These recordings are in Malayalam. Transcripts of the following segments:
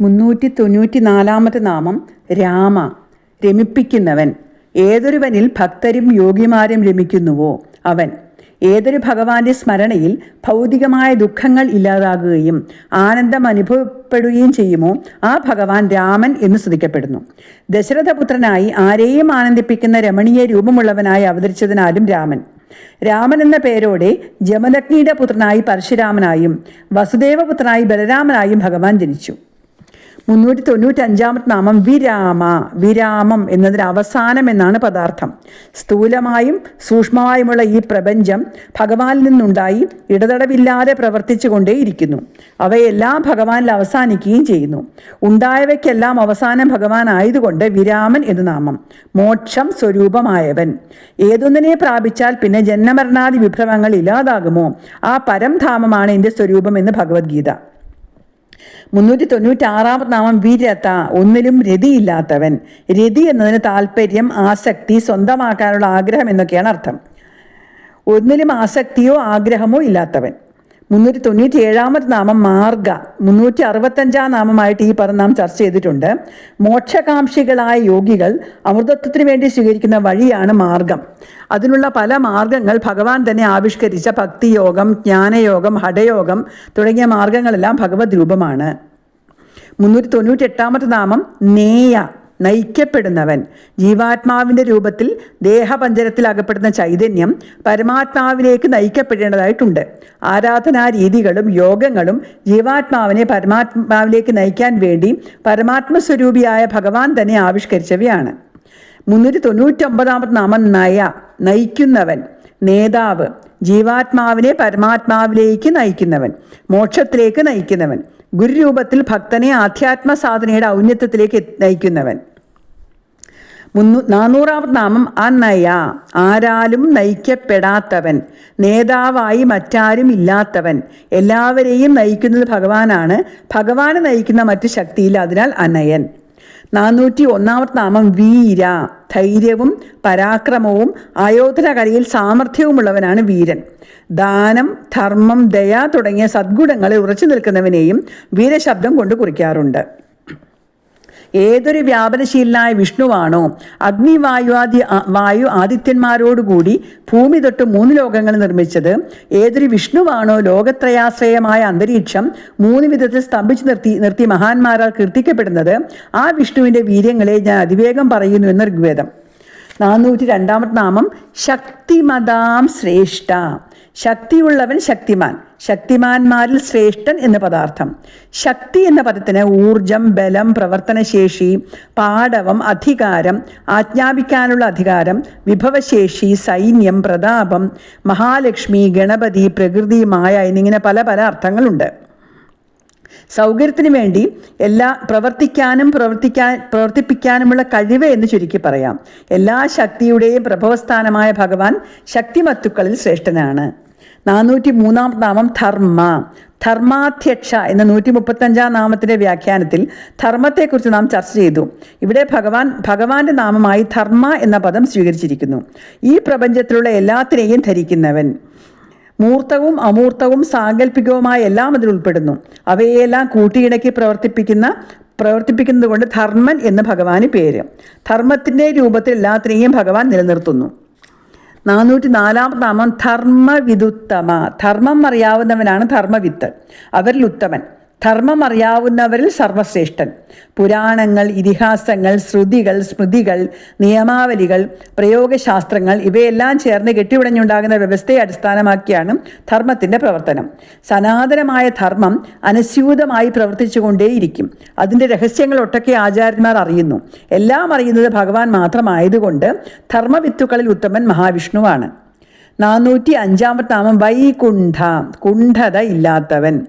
മുന്നൂറ്റി തൊണ്ണൂറ്റി നാലാമത്തെ നാമം രാമ. രമിപ്പിക്കുന്നവൻ. ഏതൊരുവനിൽ ഭക്തരും യോഗിമാരും രമിക്കുന്നുവോ അവൻ. ഏതൊരു ഭഗവാന്റെ സ്മരണയിൽ ഭൗതികമായ ദുഃഖങ്ങൾ ഇല്ലാതാകുകയും ആനന്ദം അനുഭവപ്പെടുകയും ചെയ്യുമോ ആ ഭഗവാൻ രാമൻ എന്ന് സ്തുതിക്കപ്പെടുന്നു. ദശരഥപുത്രനായി ആരെയും ആനന്ദിപ്പിക്കുന്ന രമണീയ രൂപമുള്ളവനായി അവതരിച്ചതിനാലും രാമൻ. രാമൻ എന്ന പേരോടെ ജമദഗ്നിയുടെ പുത്രനായി പരശുരാമനായും വസുദേവപുത്രനായി ബലരാമനായും ഭഗവാൻ ജനിച്ചു. മുന്നൂറ്റി തൊണ്ണൂറ്റി അഞ്ചാമത്തെ നാമം വിരാമ വിരാമം എന്നതിന് അവസാനം എന്നാണ് പദാർത്ഥം. സ്ഥൂലമായും സൂക്ഷ്മമായുമുള്ള ഈ പ്രപഞ്ചം ഭഗവാനിൽ നിന്നുണ്ടായി ഇടതടവില്ലാതെ പ്രവർത്തിച്ചു കൊണ്ടേയിരിക്കുന്നു അവയെല്ലാം ഭഗവാനിൽ അവസാനിക്കുകയും ചെയ്യുന്നു. ഉണ്ടായവയ്ക്കെല്ലാം അവസാനം ഭഗവാൻ ആയതുകൊണ്ട് വിരാമൻ എന്ന് നാമം. മോക്ഷം സ്വരൂപമായവൻ. ഏതൊന്നിനെ പ്രാപിച്ചാൽ പിന്നെ ജന്മമരണാദി വിഭ്രമങ്ങൾ ഇല്ലാതാകുമോ? ആ പരംധാമമാണ് എന്റെ സ്വരൂപം എന്ന് ഭഗവത്ഗീത. മുന്നൂറ്റി തൊണ്ണൂറ്റി ആറാമത് നാമം വിരത ഒന്നിലും രതിയില്ലാത്തവൻ. രതി എന്നതിന് താല്പര്യം ആസക്തി സ്വന്തമാക്കാനുള്ള ആഗ്രഹം എന്നൊക്കെയാണ് അർത്ഥം. ഒന്നിലും ആസക്തിയോ ആഗ്രഹമോ ഇല്ലാത്തവൻ. മുന്നൂറ്റി തൊണ്ണൂറ്റി ഏഴാമത് നാമം മാർഗ. മുന്നൂറ്റി അറുപത്തഞ്ചാം നാമമായിട്ട് ഈ പറഞ്ഞ നാം ചർച്ച ചെയ്തിട്ടുണ്ട്. മോക്ഷകാംക്ഷികളായ യോഗികൾ അമൃതത്വത്തിന് വേണ്ടി സ്വീകരിക്കുന്ന വഴിയാണ് മാർഗം. അതിനുള്ള പല മാർഗങ്ങൾ ഭഗവാൻ തന്നെ ആവിഷ്കരിച്ച ഭക്തിയോഗം ജ്ഞാനയോഗം ഹഠയോഗം തുടങ്ങിയ മാർഗങ്ങളെല്ലാം ഭഗവത് രൂപമാണ് മുന്നൂറ്റി തൊണ്ണൂറ്റി എട്ടാമത്തെ നാമം നേയ. നയിക്കപ്പെടുന്നവൻ. ജീവാത്മാവിന്റെ രൂപത്തിൽ ദേഹപഞ്ചരത്തിൽ അകപ്പെടുന്ന ചൈതന്യം പരമാത്മാവിലേക്ക് നയിക്കപ്പെടേണ്ടതായിട്ടുണ്ട്. ആരാധനാ രീതികളും യോഗങ്ങളും ജീവാത്മാവിനെ പരമാത്മാവിലേക്ക് നയിക്കാൻ വേണ്ടി പരമാത്മസ്വരൂപിയായ ഭഗവാൻ തന്നെ ആവിഷ്കരിച്ചവയാണ്. മുന്നൂറ്റി തൊണ്ണൂറ്റൊമ്പതാമത് നാമം നയ നയിക്കുന്നവൻ. നേതാവ് ജീവാത്മാവിനെ പരമാത്മാവിലേക്ക് നയിക്കുന്നവൻ. മോക്ഷത്തിലേക്ക് നയിക്കുന്നവൻ. ഗുരുരൂപത്തിൽ ഭക്തനെ ആധ്യാത്മ സാധനയുടെ ഔന്നത്യത്തിലേക്ക് നയിക്കുന്നവൻ. മുന്നൂ നാനൂറാമത് നാമം അന്നയ ആരാലും നയിക്കപ്പെടാത്തവൻ നേതാവായി മറ്റാരും ഇല്ലാത്തവൻ എല്ലാവരെയും നയിക്കുന്നത് ഭഗവാനാണ്. ഭഗവാനെ നയിക്കുന്ന മറ്റു ശക്തിയില്ല അതിനാൽ അനയൻ. നാനൂറ്റി ഒന്നാമത്തെ നാമം വീര. ധൈര്യവും പരാക്രമവും ആയോധന കലയിൽ സാമർഥ്യവുമുള്ളവനാണ് വീരൻ. ദാനം ധർമ്മം ദയ തുടങ്ങിയ സദ്ഗുണങ്ങളെ ഉറച്ചു നിൽക്കുന്നവനെയും വീരശബ്ദം കൊണ്ട് കുറിക്കാറുണ്ട്. ഏതൊരു വ്യാപനശീലനായ വിഷ്ണുവാണോ അഗ്നിവായുവാദി വായു ആദിത്യന്മാരോടുകൂടി ഭൂമി തൊട്ട് മൂന്ന് ലോകങ്ങൾ നിർമ്മിച്ചത്. ഏതൊരു വിഷ്ണുവാണോ ലോകത്രയാശ്രയമായ അന്തരീക്ഷം മൂന്ന് വിധത്തിൽ സ്തംഭിച്ചു നിർത്തി നിർത്തി മഹാന്മാരാൽ കീർത്തിക്കപ്പെടുന്നത് ആ വിഷ്ണുവിന്റെ വീര്യങ്ങളെ ഞാൻ അതിവേഗം പറയുന്നു എന്ന് ഋഗ്വേദം നാനൂറ്റി രണ്ടാമത്തെ നാമം ശക്തിമതാം ശ്രേഷ്ഠ. ശക്തിയുള്ളവൻ ശക്തിമാൻ. ശക്തിമാന്മാരിൽ ശ്രേഷ്ഠൻ എന്ന പദാർത്ഥം. ശക്തി എന്ന പദത്തിന് ഊർജം ബലം പ്രവർത്തനശേഷി പാടവം അധികാരം ആജ്ഞാപിക്കാനുള്ള അധികാരം വിഭവശേഷി സൈന്യം പ്രതാപം മഹാലക്ഷ്മി ഗണപതി പ്രകൃതി മായ എന്നിങ്ങനെ പല പല അർത്ഥങ്ങളുണ്ട്. സൗകര്യത്തിന് വേണ്ടി എല്ലാ പ്രവർത്തിക്കാനും പ്രവർത്തിക്കാൻ പ്രവർത്തിപ്പിക്കാനുമുള്ള കഴിവ് എന്ന് ചുരുക്കി പറയാം. എല്ലാ ശക്തിയുടെയും പ്രഭവസ്ഥാനമായ ഭഗവാൻ ശക്തിമത്തുക്കളിൽ ശ്രേഷ്ഠനാണ്. നാനൂറ്റി മൂന്നാം നാമം ധർമ്മ. ധർമാധ്യക്ഷ എന്ന നൂറ്റി മുപ്പത്തഞ്ചാം നാമത്തിന്റെ വ്യാഖ്യാനത്തിൽ ധർമ്മത്തെക്കുറിച്ച് നാം ചർച്ച ചെയ്തു. ഇവിടെ ഭഗവാൻ ഭഗവാന്റെ നാമമായി ധർമ്മ എന്ന പദം സ്വീകരിച്ചിരിക്കുന്നു. ഈ പ്രപഞ്ചത്തിലുള്ള എല്ലാത്തിനെയും ധരിക്കുന്നവൻ. മൂർത്തവും അമൂർത്തവും സാങ്കല്പികവുമായ എല്ലാം അതിൽ ഉൾപ്പെടുന്നു. അവയെല്ലാം കൂട്ടിയിണക്കി പ്രവർത്തിപ്പിക്കുന്ന പ്രവർത്തിപ്പിക്കുന്നത് കൊണ്ട് ധർമ്മൻ എന്ന് ഭഗവാന് പേര്. ധർമ്മത്തിന്റെ രൂപത്തിൽ എല്ലാത്തിനെയും ഭഗവാൻ നിലനിർത്തുന്നു. നാനൂറ്റി നാലാമത് നാമം ധർമ്മവിദുത്തമ. ധർമ്മം അറിയാവുന്നവനാണ് ധർമ്മവിത്ത്. അവരിൽ ഉത്തമൻ. ധർമ്മം അറിയാവുന്നവരിൽ സർവശ്രേഷ്ഠൻ പുരാണങ്ങൾ ഇതിഹാസങ്ങൾ ശ്രുതികൾ സ്മൃതികൾ നിയമാവലികൾ പ്രയോഗശാസ്ത്രങ്ങൾ ഇവയെല്ലാം ചേർന്ന് കെട്ടിവിടഞ്ഞുണ്ടാകുന്ന വ്യവസ്ഥയെ അടിസ്ഥാനമാക്കിയാണ് ധർമ്മത്തിന്റെ പ്രവർത്തനം. സനാതനമായ ധർമ്മം അനുസ്യൂതമായി പ്രവർത്തിച്ചുകൊണ്ടേയിരിക്കും. അതിന്റെ രഹസ്യങ്ങൾ ഒട്ടൊക്കെ ആചാര്യന്മാർ അറിയുന്നു. എല്ലാം അറിയുന്നത് ഭഗവാൻ മാത്രമായതുകൊണ്ട് ധർമ്മവിത്തുക്കളിൽ ഉത്തമൻ മഹാവിഷ്ണുവാണ്. നാനൂറ്റി അഞ്ചാമത്തെ നാമം വൈകുണ്ഠ കുണ്ഠത ഇല്ലാത്തവൻ.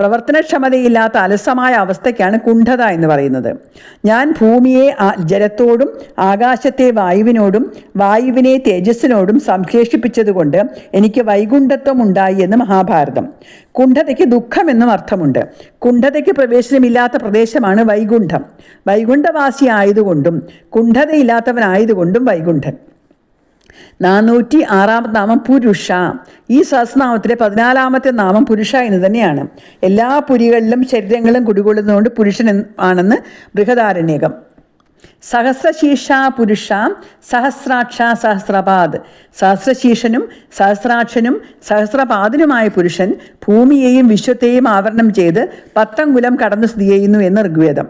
പ്രവർത്തനക്ഷമതയില്ലാത്ത അലസമായ അവസ്ഥയ്ക്കാണ് കുണ്ഠത എന്ന് പറയുന്നത്. ഞാൻ ഭൂമിയെ ജലത്തോടും ആകാശത്തെ വായുവിനോടും വായുവിനെ തേജസ്സിനോടും സംശേഷിപ്പിച്ചതുകൊണ്ട് എനിക്ക് വൈകുണ്ഠത്വം ഉണ്ടായി എന്ന് മഹാഭാരതം. കുണ്ഠതയ്ക്ക് ദുഃഖമെന്നും അർത്ഥമുണ്ട്. കുണ്ഠതയ്ക്ക് പ്രവേശനമില്ലാത്ത പ്രദേശമാണ് വൈകുണ്ഠം. വൈകുണ്ഠവാസി ആയതുകൊണ്ടും കുണ്ഠതയില്ലാത്തവനായതുകൊണ്ടും വൈകുണ്ഠൻ. നാനൂറ്റി ആറാമത്തെ നാമം പുരുഷ. ഈ സഹസ്രനാമത്തിലെ പതിനാലാമത്തെ നാമം പുരുഷ എന്ന് തന്നെയാണ്. എല്ലാ പുരികളിലും ശരീരങ്ങളും കുടികൊള്ളുന്നതുകൊണ്ട് പുരുഷൻ ആണെന്ന് ബൃഹദാരണ്യകം. സഹസ്രശീർഷ പുരുഷ സഹസ്രാക്ഷ സഹസ്രപാദ്. സഹസ്രശീർഷനും സഹസ്രാക്ഷനും സഹസ്രപാദിനുമായ പുരുഷൻ ഭൂമിയെയും വിശ്വത്തെയും ആവരണം ചെയ്ത് പത്തങ്കുലം കടന്നു സ്ഥിതി ചെയ്യുന്നു എന്ന് ഋഗ്വേദം.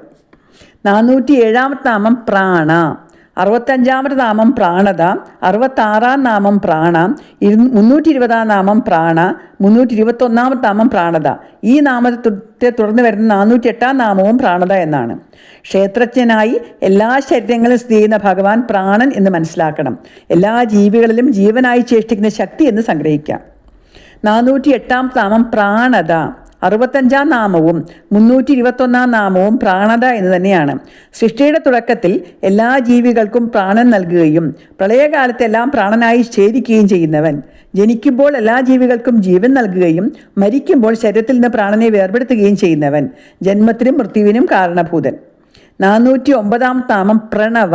നാനൂറ്റി ഏഴാമത്തെ നാമം പ്രാണ. അറുപത്തഞ്ചാമത്തെ നാമം പ്രാണത അറുപത്താറാം നാമം പ്രാണ ഇരു മുന്നൂറ്റി ഇരുപതാം നാമം പ്രാണ മുന്നൂറ്റി ഇരുപത്തൊന്നാമത്തെ നാമം പ്രാണത. ഈ നാമത്തെ തുടർന്ന് വരുന്ന നാനൂറ്റി എട്ടാം നാമവും പ്രാണത എന്നാണ്. ക്ഷേത്രജ്ഞനായി എല്ലാ ശരീരങ്ങളും സ്ഥിതി ചെയ്യുന്ന ഭഗവാൻ പ്രാണൻ എന്ന് മനസ്സിലാക്കണം. എല്ലാ ജീവികളിലും ജീവനായി ചേഷ്ടിക്കുന്ന ശക്തി എന്ന് സംഗ്രഹിക്കാം. നാനൂറ്റി എട്ടാം നാമം പ്രാണത. അറുപത്തഞ്ചാം നാമവും മുന്നൂറ്റി ഇരുപത്തൊന്നാം നാമവും പ്രാണത എന്ന് തന്നെയാണ്. സൃഷ്ടിയുടെ തുടക്കത്തിൽ എല്ലാ ജീവികൾക്കും പ്രാണൻ നൽകുകയും പ്രളയകാലത്തെല്ലാം പ്രാണനായി ഛേദിക്കുകയും ചെയ്യുന്നവൻ. ജനിക്കുമ്പോൾ എല്ലാ ജീവികൾക്കും ജീവൻ നൽകുകയും മരിക്കുമ്പോൾ ശരീരത്തിൽ നിന്ന് പ്രാണനെ വേർപെടുത്തുകയും ചെയ്യുന്നവൻ. ജന്മത്തിനും മൃത്യുവിനും കാരണഭൂതൻ. നാനൂറ്റി ഒമ്പതാം താമം പ്രണവ.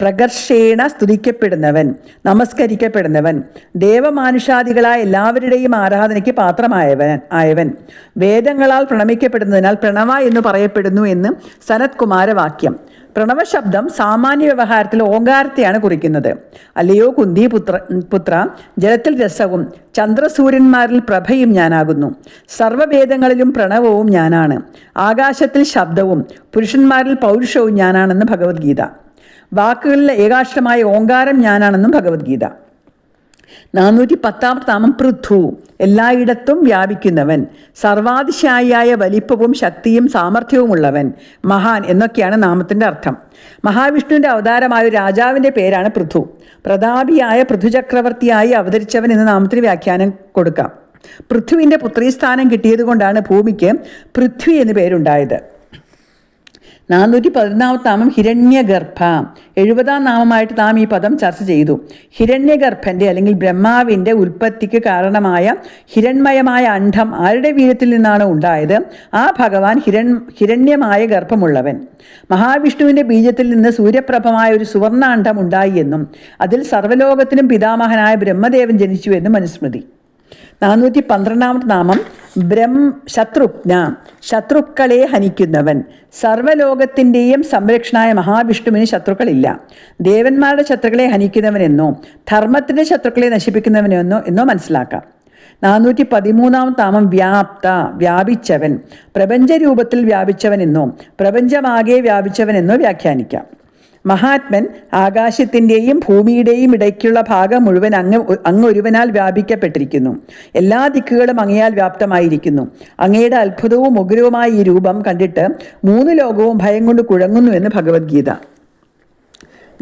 പ്രകർഷേണ സ്തുതിക്കപ്പെടുന്നവൻ നമസ്കരിക്കപ്പെടുന്നവൻ ദേവമാനുഷാദികളായ എല്ലാവരുടെയും ആരാധനയ്ക്ക് പാത്രമായവൻ ആയവൻ. വേദങ്ങളാൽ പ്രണമിക്കപ്പെടുന്നതിനാൽ പ്രണവ എന്ന് പറയപ്പെടുന്നു എന്ന് സനത് കുമാരവാക്യം പ്രണവ ശബ്ദം സാമാന്യ വ്യവഹാരത്തിൽ ഓങ്കാരത്തെയാണ് കുറിക്കുന്നത്. അല്ലയോ കുന്തി പുത്ര പുത്ര ജലത്തിൽ രസവും ചന്ദ്രസൂര്യന്മാരിൽ പ്രഭയും ഞാനാകുന്നു. സർവവേദങ്ങളിലും പ്രണവവും ഞാനാണ്. ആകാശത്തിൽ ശബ്ദവും പുരുഷന്മാരിൽ പൗരുഷവും ഞാനാണെന്ന് ഭഗവത്ഗീത. വാക്കുകളിലെ ഏകാഷ്ടമായ ഓങ്കാരം ഞാനാണെന്നും ഭഗവത്ഗീത. നാനൂറ്റി പത്താം താമം പൃഥു. എല്ലായിടത്തും വ്യാപിക്കുന്നവൻ. സർവാതിശായിയായ വലിപ്പവും ശക്തിയും സാമർഥ്യവുമുള്ളവൻ മഹാൻ എന്നൊക്കെയാണ് നാമത്തിന്റെ അർത്ഥം. മഹാവിഷ്ണുവിന്റെ അവതാരമായ രാജാവിന്റെ പേരാണ് പൃഥു. പ്രതാപിയായ പൃഥുചക്രവർത്തിയായി അവതരിച്ചവൻ എന്ന നാമത്തിന് വ്യാഖ്യാനം കൊടുക്കാം. പൃഥ്വിന്റെ പുത്രീസ്ഥാനം കിട്ടിയതുകൊണ്ടാണ് ഭൂമിക്ക് പൃഥ്വി എന്ന് പേരുണ്ടായത്. നാനൂറ്റി പതിനൊന്നാമത്തെ നാമം ഹിരണ്യഗർഭ. എഴുപതാം നാമമായിട്ട് നാം ഈ പദം ചർച്ച ചെയ്തു. ഹിരണ്യഗർഭന്റെ അല്ലെങ്കിൽ ബ്രഹ്മാവിന്റെ ഉൽപ്പത്തിക്ക് കാരണമായ ഹിരൺമയമായ അണ്ഡം ആരുടെ വീര്യത്തിൽ നിന്നാണ് ഉണ്ടായത്? ആ ഭഗവാൻ ഹിരൺ ഹിരണ്യമായ ഗർഭമുള്ളവൻ. മഹാവിഷ്ണുവിന്റെ ബീജത്തിൽ നിന്ന് സൂര്യപ്രഭമായ ഒരു സുവർണാണ്ഡം ഉണ്ടായി എന്നും അതിൽ സർവലോകത്തിനും പിതാമഹനായ ബ്രഹ്മദേവൻ ജനിച്ചു എന്നും മനുസ്മൃതി നാനൂറ്റി പന്ത്രണ്ടാമത്തെ നാമം ബ്രഹ്മ ശത്രുഘ്ന ശത്രുക്കളെ ഹനിക്കുന്നവൻ. സർവലോകത്തിന്റെയും സംരക്ഷണായ മഹാവിഷ്ണുവിന് ശത്രുക്കളില്ല. ദേവന്മാരുടെ ശത്രുക്കളെ ഹനിക്കുന്നവനെന്നോ ധർമ്മത്തിന്റെ ശത്രുക്കളെ നശിപ്പിക്കുന്നവനെന്നോ എന്നോ മനസ്സിലാക്കാം. നാനൂറ്റി പതിമൂന്നാം താമം വ്യാപ്ത വ്യാപിച്ചവൻ. പ്രപഞ്ചരൂപത്തിൽ വ്യാപിച്ചവനെന്നോ പ്രപഞ്ചമാകെ വ്യാപിച്ചവനെന്നോ വ്യാഖ്യാനിക്കാം. മഹാത്മൻ ആകാശത്തിന്റെയും ഭൂമിയുടെയും ഇടയ്ക്കുള്ള ഭാഗം മുഴുവൻ അങ്ങ് അങ്ങൊരുവനാൽ വ്യാപിക്കപ്പെട്ടിരിക്കുന്നു. എല്ലാ ദിക്കുകളും അങ്ങയാൽ വ്യാപ്തമായിരിക്കുന്നു. അങ്ങയുടെ അത്ഭുതവും ഉഗ്രവുമായ ഈ രൂപം കണ്ടിട്ട് മൂന്ന് ലോകവും ഭയം കൊണ്ട് കുഴങ്ങുന്നു എന്ന് ഭഗവത്ഗീത.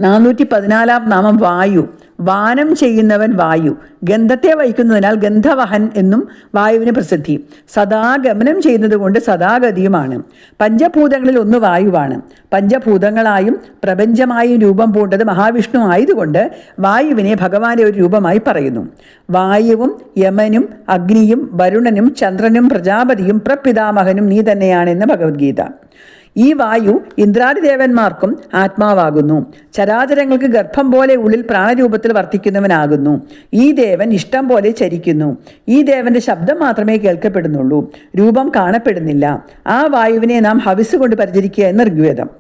നാനൂറ്റി പതിനാലാം നാമം വായു. വാനം ചെയ്യുന്നവൻ വായു. ഗന്ധത്തെ വഹിക്കുന്നതിനാൽ ഗന്ധവഹൻ എന്നും വായുവിന് പ്രസിദ്ധി. സദാ ഗമനം ചെയ്യുന്നത് കൊണ്ട് സദാഗതിയുമാണ്. പഞ്ചഭൂതങ്ങളിൽ ഒന്ന് വായുവാണ്. പഞ്ചഭൂതങ്ങളായും പ്രപഞ്ചമായും രൂപം പൂണ്ടത് മഹാവിഷ്ണു ആയതുകൊണ്ട് വായുവിനെ ഭഗവാന്റെ ഒരു രൂപമായി പറയുന്നു. വായുവും യമനും അഗ്നിയും വരുണനും ചന്ദ്രനും പ്രജാപതിയും പ്രപിതാമഹനും നീ തന്നെയാണെന്ന് ഭഗവത്ഗീത. ഈ വായു ഇന്ദ്രാദിദേവന്മാർക്കും ആത്മാവാകുന്നു. ചരാചരങ്ങൾക്ക് ഗർഭം പോലെ ഉള്ളിൽ പ്രാണരൂപത്തിൽ വർത്തിക്കുന്നവനാകുന്നു. ഈ ദേവൻ ഇഷ്ടം പോലെ ചരിക്കുന്നു. ഈ ദേവന്റെ ശബ്ദം മാത്രമേ കേൾക്കപ്പെടുന്നുള്ളൂ. രൂപം കാണപ്പെടുന്നില്ല. ആ വായുവിനെ നാം ഹവിസ് കൊണ്ട് പരിചരിക്കുക എന്ന് ഋഗ്വേദം.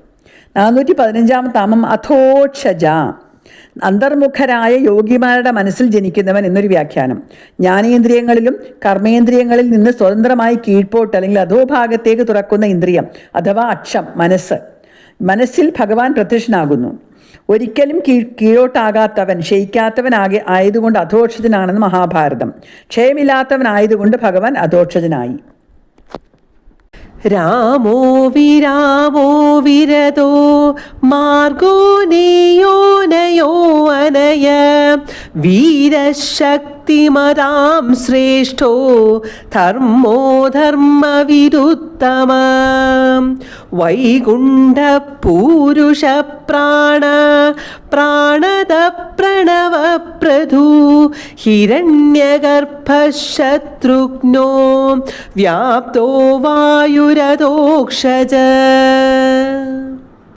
നാനൂറ്റി പതിനഞ്ചാം താമം അഥോക്ഷജ അന്തർമുഖരായ യോഗിമാരുടെ മനസ്സിൽ ജനിക്കുന്നവൻ എന്നൊരു വ്യാഖ്യാനം. ജ്ഞാനേന്ദ്രിയങ്ങളിലും കർമ്മേന്ദ്രിയങ്ങളിൽ നിന്ന് സ്വതന്ത്രമായി കീഴ്പോട്ട് അല്ലെങ്കിൽ അധോഭാഗത്തേക്ക് തുറക്കുന്ന ഇന്ദ്രിയം അഥവാ അക്ഷം മനസ്സ്. മനസ്സിൽ ഭഗവാൻ പ്രത്യക്ഷനാകുന്നു. ഒരിക്കലും കീ കീഴോട്ടാകാത്തവൻ ക്ഷയിക്കാത്തവനാകെ ആയതുകൊണ്ട് അധോക്ഷജനാണെന്ന് മഹാഭാരതം. ക്ഷയമില്ലാത്തവനായതുകൊണ്ട് ഭഗവാൻ അധോക്ഷജനായി രാമോ വിരാമോ വിരതോ മാർഗോ നേയോ നയോ അനയ. വീരശക്തിമതാം ശ്രേഷ്ഠോ ധർമ്മോ വൈകുണ്ഠ പൂരുഷ പ്രാണ പ്രാണത പ്രണവ പ്രധു ഹിരണ്യഗർഭശത്രുഘ്നോ വ്യാപ്തോ വായുരതോക്ഷജ